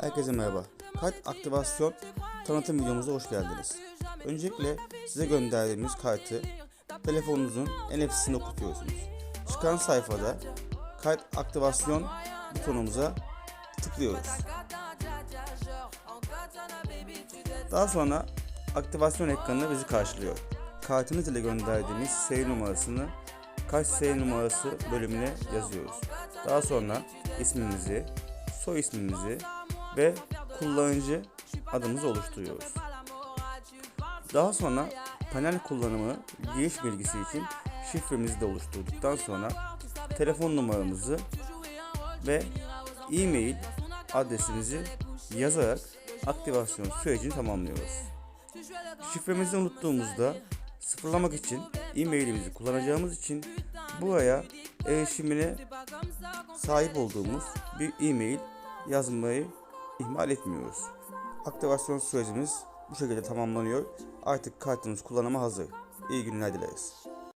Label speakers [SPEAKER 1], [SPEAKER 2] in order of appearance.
[SPEAKER 1] Herkese merhaba. Kart aktivasyon tanıtım videomuza hoş geldiniz. Öncelikle size gönderdiğimiz kartı telefonunuzun NFC'sine okutuyorsunuz. Çıkan sayfada kart aktivasyon butonumuza tıklıyoruz. Daha sonra aktivasyon ekranı bizi karşılıyor. Kartınız ile gönderdiğimiz seri numarasını kart seri numarası bölümüne yazıyoruz. Daha sonra ismimizi, soy ismimizi ve kullanıcı adımızı oluşturuyoruz. Daha sonra panel kullanımı giriş bilgisi için şifremizi de oluşturduktan sonra telefon numaramızı ve e-mail adresimizi yazarak aktivasyon sürecini tamamlıyoruz. Şifremizi unuttuğumuzda sıfırlamak için e-mailimizi kullanacağımız için buraya erişimine sahip olduğumuz bir e-mail yazmayı ihmal etmiyoruz. Aktivasyon sürecimiz bu şekilde tamamlanıyor. Artık kartımız kullanıma hazır. İyi günler dileriz.